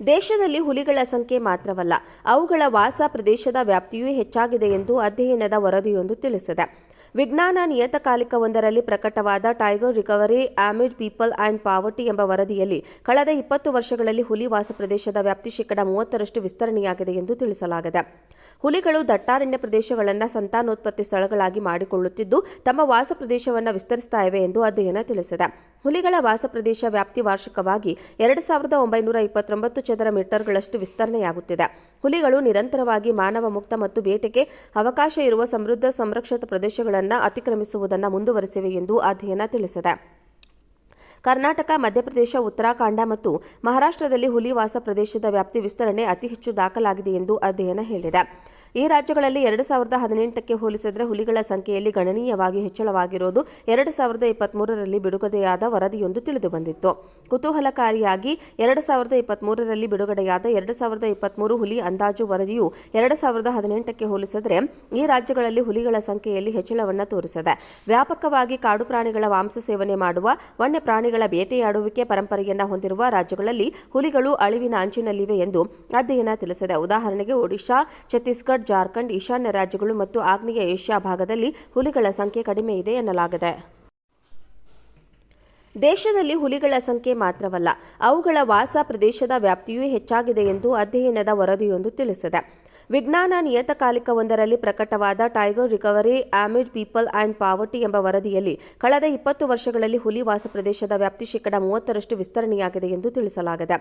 ದೇಶದಲ್ಲಿ ಹುಲಿಗಳ ಸಂಖ್ಯೆ ಮಾತ್ರವಲ್ಲ, ಅವುಗಳ ವಾಸ ಪ್ರದೇಶದ ವ್ಯಾಪ್ತಿಯೂ ಹೆಚ್ಚಾಗಿದೆ ಎಂದು ಅಧ್ಯಯನದ ವರದಿಯೊಂದು ತಿಳಿಸಿದೆ. ವಿಜ್ಞಾನ ನಿಯತಕಾಲಿಕವೊಂದರಲ್ಲಿ ಪ್ರಕಟವಾದ tiger recovery amid people and poverty ಎಂಬ ವರದಿಯಲ್ಲಿ ಕಳೆದ ಇಪ್ಪತ್ತು ವರ್ಷಗಳಲ್ಲಿ ಹುಲಿ ವಾಸ ಪ್ರದೇಶದ ವ್ಯಾಪ್ತಿ ಶೇಕಡ ಮೂವತ್ತರಷ್ಟು ವಿಸ್ತರಣೆಯಾಗಿದೆ ಎಂದು ತಿಳಿಸಲಾಗಿದೆ. ಹುಲಿಗಳು ದಟ್ಟಾರಣ್ಯ ಪ್ರದೇಶಗಳನ್ನು ಸಂತಾನೋತ್ಪತ್ತಿ ಸ್ಥಳಗಳಾಗಿ ಮಾಡಿಕೊಳ್ಳುತ್ತಿದ್ದು, ತಮ್ಮ ವಾಸ ಪ್ರದೇಶವನ್ನು ವಿಸ್ತರಿಸ್ತಾ ಇವೆ ಎಂದು ಅಧ್ಯಯನ ತಿಳಿಸಿದೆ. ಹುಲಿಗಳ ವಾಸ ಪ್ರದೇಶ ವ್ಯಾಪ್ತಿ ವಾರ್ಷಿಕವಾಗಿ ಎರಡು ಸಾವಿರದ ಒಂಬೈನೂರ ಇಪ್ಪತ್ತೊಂಬತ್ತು ಚದರ ಮೀಟರ್ಗಳಷ್ಟು ವಿಸ್ತರಣೆಯಾಗುತ್ತಿದೆ. ಹುಲಿಗಳು ನಿರಂತರವಾಗಿ ಮಾನವ ಮುಕ್ತ ಮತ್ತು ಬೇಟೆಗೆ ಅವಕಾಶ ಇರುವ ಸಮೃದ್ಧ ಸಂರಕ್ಷಿತ ಪ್ರದೇಶಗಳನ್ನು ಅತಿಕ್ರಮಿಸುವುದನ್ನು ಮುಂದುವರೆಸಿವೆ ಎಂದು ಅಧ್ಯಯನ ತಿಳಿಸಿದೆ. ಕರ್ನಾಟಕ, ಮಧ್ಯಪ್ರದೇಶ, ಉತ್ತರಾಖಂಡ ಮತ್ತು ಮಹಾರಾಷ್ಟ್ರದಲ್ಲಿ ಹುಲಿ ವಾಸ ಪ್ರದೇಶದ ವ್ಯಾಪ್ತಿ ವಿಸ್ತರಣೆ ಅತಿ ಹೆಚ್ಚು ದಾಖಲಾಗಿದೆ ಎಂದು ಅಧ್ಯಯನ ಹೇಳಿದೆ. ಈ ರಾಜ್ಯಗಳಲ್ಲಿ ಎರಡು ಸಾವಿರದ ಹದಿನೆಂಟಕ್ಕೆ ಹೋಲಿಸಿದರೆ ಹುಲಿಗಳ ಸಂಖ್ಯೆಯಲ್ಲಿ ಗಣನೀಯವಾಗಿ ಹೆಚ್ಚಳವಾಗಿರುವುದು ಎರಡು ಸಾವಿರದ ಇಪ್ಪತ್ಮೂರರಲ್ಲಿ ಬಿಡುಗಡೆಯಾದ ವರದಿಯೊಂದು ತಿಳಿದುಬಂದಿತ್ತು ಕುತೂಹಲಕಾರಿಯಾಗಿ ಎರಡು ಸಾವಿರದ ಇಪ್ಪತ್ಮೂರರಲ್ಲಿ ಬಿಡುಗಡೆಯಾದ ಎರಡು ಸಾವಿರದ ಇಪ್ಪತ್ಮೂರು ಹುಲಿ ಅಂದಾಜು ವರದಿಯು ಎರಡು ಸಾವಿರದ ಹದಿನೆಂಟಕ್ಕೆ ಹೋಲಿಸಿದರೆ ಈ ರಾಜ್ಯಗಳಲ್ಲಿ ಹುಲಿಗಳ ಸಂಖ್ಯೆಯಲ್ಲಿ ಹೆಚ್ಚಳವನ್ನು ತೋರಿಸಿದೆ. ವ್ಯಾಪಕವಾಗಿ ಕಾಡು ಪ್ರಾಣಿಗಳ ಮಾಂಸ ಸೇವನೆ ಮಾಡುವ, ವನ್ಯ ಪ್ರಾಣಿಗಳ ಬೇಟೆಯಾಡುವಿಕೆ ಪರಂಪರೆಯನ್ನು ಹೊಂದಿರುವ ರಾಜ್ಯಗಳಲ್ಲಿ ಹುಲಿಗಳು ಅಳಿವಿನ ಅಂಚಿನಲ್ಲಿವೆ ಎಂದು ಅಧ್ಯಯನ ತಿಳಿಸಿದೆ. ಉದಾಹರಣೆಗೆ, ಒಡಿಶಾ, ಛತ್ತೀಸ್ಗಢ ಜಾರ್ಖಂಡ್, ಈಶಾನ್ಯ ರಾಜ್ಯಗಳು ಮತ್ತು ಆಗ್ನೇಯ ಏಷ್ಯಾ ಭಾಗದಲ್ಲಿ ಹುಲಿಗಳ ಸಂಖ್ಯೆ ಕಡಿಮೆ ಇದೆ ಎನ್ನಲಾಗಿದೆ. ದೇಶದಲ್ಲಿ ಹುಲಿಗಳ ಸಂಖ್ಯೆ ಮಾತ್ರವಲ್ಲ, ಅವುಗಳ ವಾಸ ಪ್ರದೇಶದ ವ್ಯಾಪ್ತಿಯೂ ಹೆಚ್ಚಾಗಿದೆ ಎಂದು ಅಧ್ಯಯನದ ವರದಿಯೊಂದು ತಿಳಿಸಿದೆ. ವಿಜ್ಞಾನ ನಿಯತಕಾಲಿಕವೊಂದರಲ್ಲಿ ಪ್ರಕಟವಾದ tiger recovery amid people and poverty ಎಂಬ ವರದಿಯಲ್ಲಿ ಕಳೆದ ಇಪ್ಪತ್ತು ವರ್ಷಗಳಲ್ಲಿ ಹುಲಿ ವಾಸ ಪ್ರದೇಶದ ವ್ಯಾಪ್ತಿ ಶೇಕಡ ಮೂವತ್ತರಷ್ಟು ವಿಸ್ತರಣೆಯಾಗಿದೆ ಎಂದು ತಿಳಿಸಲಾಗಿದೆ.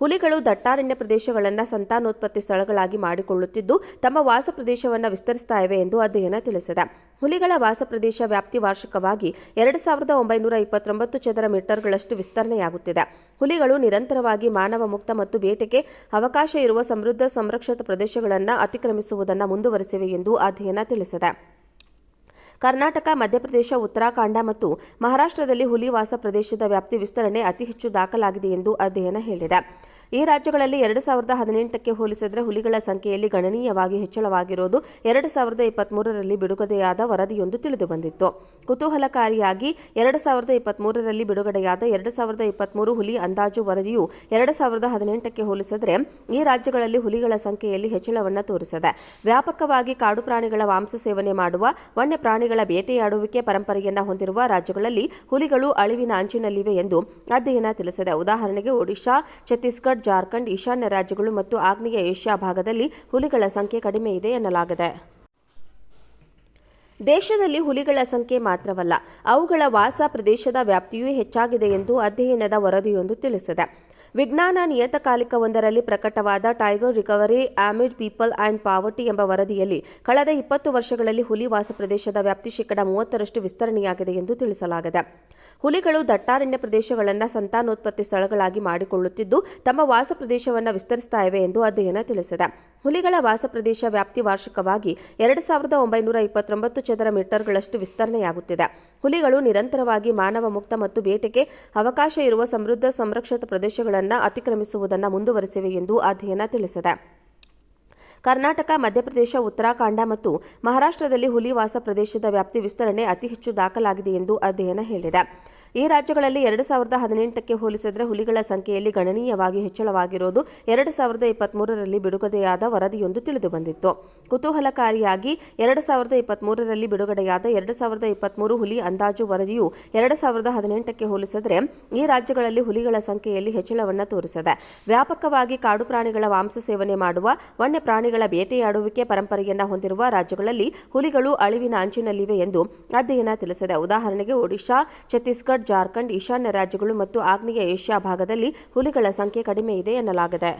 ಹುಲಿಗಳು ದಟ್ಟಾರಣ್ಯ ಪ್ರದೇಶಗಳನ್ನು ಸಂತಾನೋತ್ಪತ್ತಿ ಸ್ಥಳಗಳಾಗಿ ಮಾಡಿಕೊಳ್ಳುತ್ತಿದ್ದು, ತಮ್ಮ ವಾಸ ಪ್ರದೇಶವನ್ನು ವಿಸ್ತರಿಸ್ತಾ ಇವೆ ಎಂದು ಅಧ್ಯಯನ ತಿಳಿಸಿದೆ. ಹುಲಿಗಳ ವಾಸ ಪ್ರದೇಶ ವ್ಯಾಪ್ತಿ ವಾರ್ಷಿಕವಾಗಿ ಎರಡು ಸಾವಿರದ ಒಂಬೈನೂರ ಇಪ್ಪತ್ತೊಂಬತ್ತು ಚದರ ಮೀಟರ್ಗಳಷ್ಟು ವಿಸ್ತರಣೆಯಾಗುತ್ತಿದೆ. ಹುಲಿಗಳು ನಿರಂತರವಾಗಿ ಮಾನವ ಮುಕ್ತ ಮತ್ತು ಬೇಟೆಗೆ ಅವಕಾಶ ಇರುವ ಸಮೃದ್ಧ ಸಂರಕ್ಷಿತ ಪ್ರದೇಶಗಳನ್ನು ಅತಿಕ್ರಮಿಸುವುದನ್ನು ಮುಂದುವರೆಸಿವೆ ಎಂದು ಅಧ್ಯಯನ ತಿಳಿಸಿದೆ. ಕರ್ನಾಟಕ, ಮಧ್ಯಪ್ರದೇಶ, ಉತ್ತರಾಖಂಡ ಮತ್ತು ಮಹಾರಾಷ್ಟ್ರದಲ್ಲಿ ಹುಲಿವಾಸ ಪ್ರದೇಶದ ವ್ಯಾಪ್ತಿ ವಿಸ್ತರಣೆ ಅತಿ ಹೆಚ್ಚು ದಾಖಲಾಗಿದೆ ಎಂದು ಅಧ್ಯಯನ ಹೇಳಿದೆ. ಈ ರಾಜ್ಯಗಳಲ್ಲಿ ಎರಡು ಸಾವಿರದ ಹದಿನೆಂಟಕ್ಕೆ ಹೋಲಿಸಿದರೆ ಹುಲಿಗಳ ಸಂಖ್ಯೆಯಲ್ಲಿ ಗಣನೀಯವಾಗಿ ಹೆಚ್ಚಳವಾಗಿರುವುದು ಎರಡು ಸಾವಿರದ ಇಪ್ಪತ್ಮೂರರಲ್ಲಿ ಬಿಡುಗಡೆಯಾದ ವರದಿಯೊಂದು ತಿಳಿದುಬಂದಿತ್ತು ಕುತೂಹಲಕಾರಿಯಾಗಿ ಎರಡು ಸಾವಿರದ ಇಪ್ಪತ್ಮೂರರಲ್ಲಿ ಬಿಡುಗಡೆಯಾದ ಎರಡು ಸಾವಿರದ ಇಪ್ಪತ್ಮೂರು ಹುಲಿ ಅಂದಾಜು ವರದಿಯು ಎರಡು ಸಾವಿರದ ಹದಿನೆಂಟಕ್ಕೆ ಹೋಲಿಸಿದರೆ ಈ ರಾಜ್ಯಗಳಲ್ಲಿ ಹುಲಿಗಳ ಸಂಖ್ಯೆಯಲ್ಲಿ ಹೆಚ್ಚಳವನ್ನು ತೋರಿಸಿದೆ. ವ್ಯಾಪಕವಾಗಿ ಕಾಡು ಪ್ರಾಣಿಗಳ ಮಾಂಸ ಸೇವನೆ ಮಾಡುವ, ವನ್ಯ ಪ್ರಾಣಿಗಳ ಬೇಟೆಯಾಡುವಿಕೆ ಪರಂಪರೆಯನ್ನ ಹೊಂದಿರುವ ರಾಜ್ಯಗಳಲ್ಲಿ ಹುಲಿಗಳು ಅಳಿವಿನ ಅಂಚಿನಲ್ಲಿವೆ ಎಂದು ಅಧ್ಯಯನ ತಿಳಿಸಿದೆ. ಉದಾಹರಣೆಗೆ, ಒಡಿಶಾ, ಛತ್ತೀಸ್ಗಢ ಜಾರ್ಖಂಡ್, ಈಶಾನ್ಯ ರಾಜ್ಯಗಳು ಮತ್ತು ಆಗ್ನೇಯ ಏಷ್ಯಾ ಭಾಗದಲ್ಲಿ ಹುಲಿಗಳ ಸಂಖ್ಯೆ ಕಡಿಮೆ ಇದೆ ಎನ್ನಲಾಗಿದೆ. ದೇಶದಲ್ಲಿ ಹುಲಿಗಳ ಸಂಖ್ಯೆ ಮಾತ್ರವಲ್ಲ, ಅವುಗಳ ವಾಸ ಪ್ರದೇಶದ ವ್ಯಾಪ್ತಿಯೂ ಹೆಚ್ಚಾಗಿದೆ ಎಂದು ಅಧ್ಯಯನದ ವರದಿಯೊಂದು ತಿಳಿಸಿದೆ. ವಿಜ್ಞಾನ ನಿಯತಕಾಲಿಕವೊಂದರಲ್ಲಿ ಪ್ರಕಟವಾದ tiger recovery amid people and poverty ಎಂಬ ವರದಿಯಲ್ಲಿ ಕಳೆದ ಇಪ್ಪತ್ತು ವರ್ಷಗಳಲ್ಲಿ ಹುಲಿ ವಾಸ ಪ್ರದೇಶದ ವ್ಯಾಪ್ತಿ ಶೇಕಡ ಮೂವತ್ತರಷ್ಟು ವಿಸ್ತರಣೆಯಾಗಿದೆ ಎಂದು ತಿಳಿಸಲಾಗಿದೆ. ಹುಲಿಗಳು ದಟ್ಟಾರಣ್ಯ ಪ್ರದೇಶಗಳನ್ನು ಸಂತಾನೋತ್ಪತ್ತಿ ಸ್ಥಳಗಳಾಗಿ ಮಾಡಿಕೊಳ್ಳುತ್ತಿದ್ದು, ತಮ್ಮ ವಾಸ ಪ್ರದೇಶವನ್ನು ವಿಸ್ತರಿಸ್ತಾ ಇವೆ ಎಂದು ಅಧ್ಯಯನ ತಿಳಿಸಿದೆ. ಹುಲಿಗಳ ವಾಸ ಪ್ರದೇಶ ವ್ಯಾಪ್ತಿ ವಾರ್ಷಿಕವಾಗಿ ಎರಡು ಸಾವಿರದ ಒಂಬೈನೂರ ಇಪ್ಪತ್ತೊಂಬತ್ತು ಚದರ ಮೀಟರ್ಗಳಷ್ಟು ವಿಸ್ತರಣೆಯಾಗುತ್ತಿದೆ. ಹುಲಿಗಳು ನಿರಂತರವಾಗಿ ಮಾನವ ಮುಕ್ತ ಮತ್ತು ಬೇಟೆಗೆ ಅವಕಾಶ ಇರುವ ಸಮೃದ್ಧ ಸಂರಕ್ಷಿತ ಪ್ರದೇಶಗಳನ್ನು ಅತಿಕ್ರಮಿಸುವುದನ್ನು ಮುಂದುವರೆಸಿವೆ ಎಂದು ಅಧ್ಯಯನ ತಿಳಿಸಿದೆ. ಕರ್ನಾಟಕ, ಮಧ್ಯಪ್ರದೇಶ, ಉತ್ತರಾಖಂಡ ಮತ್ತು ಮಹಾರಾಷ್ಟ್ರದಲ್ಲಿ ಹುಲಿವಾಸ ಪ್ರದೇಶದ ವ್ಯಾಪ್ತಿ ವಿಸ್ತರಣೆ ಅತಿ ಹೆಚ್ಚು ದಾಖಲಾಗಿದೆ ಎಂದು ಅಧ್ಯಯನ ಹೇಳಿದೆ. ಈ ರಾಜ್ಯಗಳಲ್ಲಿ ಎರಡು ಸಾವಿರದ ಹದಿನೆಂಟಕ್ಕೆ ಹೋಲಿಸಿದರೆ ಹುಲಿಗಳ ಸಂಖ್ಯೆಯಲ್ಲಿ ಗಣನೀಯವಾಗಿ ಹೆಚ್ಚಳವಾಗಿರುವುದು ಎರಡು ಸಾವಿರದ ಇಪ್ಪತ್ಮೂರರಲ್ಲಿ ಬಿಡುಗಡೆಯಾದ ವರದಿಯೊಂದು ತಿಳಿದುಬಂದಿತ್ತು ಕುತೂಹಲಕಾರಿಯಾಗಿ ಎರಡು ಸಾವಿರದ ಇಪ್ಪತ್ಮೂರರಲ್ಲಿ ಬಿಡುಗಡೆಯಾದ ಎರಡು ಸಾವಿರದ ಇಪ್ಪತ್ಮೂರು ಹುಲಿ ಅಂದಾಜು ವರದಿಯು ಎರಡು ಸಾವಿರದ ಹದಿನೆಂಟಕ್ಕೆ ಹೋಲಿಸಿದರೆ ಈ ರಾಜ್ಯಗಳಲ್ಲಿ ಹುಲಿಗಳ ಸಂಖ್ಯೆಯಲ್ಲಿ ಹೆಚ್ಚಳವನ್ನು ತೋರಿಸಿದೆ. ವ್ಯಾಪಕವಾಗಿ ಕಾಡು ಪ್ರಾಣಿಗಳ ಮಾಂಸ ಸೇವನೆ ಮಾಡುವ, ವನ್ಯ ಪ್ರಾಣಿಗಳ ಬೇಟೆಯಾಡುವಿಕೆ ಪರಂಪರೆಯನ್ನ ಹೊಂದಿರುವ ರಾಜ್ಯಗಳಲ್ಲಿ ಹುಲಿಗಳು ಅಳಿವಿನ ಅಂಚಿನಲ್ಲಿವೆ ಎಂದು ಅಧ್ಯಯನ ತಿಳಿಸಿದೆ. ಉದಾಹರಣೆಗೆ, ಒಡಿಶಾ, ಛತ್ತೀಸ್ಗಢ ಜಾರ್ಖಂಡ್ ಈಶಾನ್ಯ ರಾಜ್ಯಗಳು ಮತ್ತು ಆಗ್ನೇಯ ಏಷ್ಯಾ ಭಾಗದಲ್ಲಿ ಹುಲಿಗಳ ಸಂಖ್ಯೆ ಕಡಿಮೆ ಇದೆ ಎನ್ನಲಾಗಿದೆ.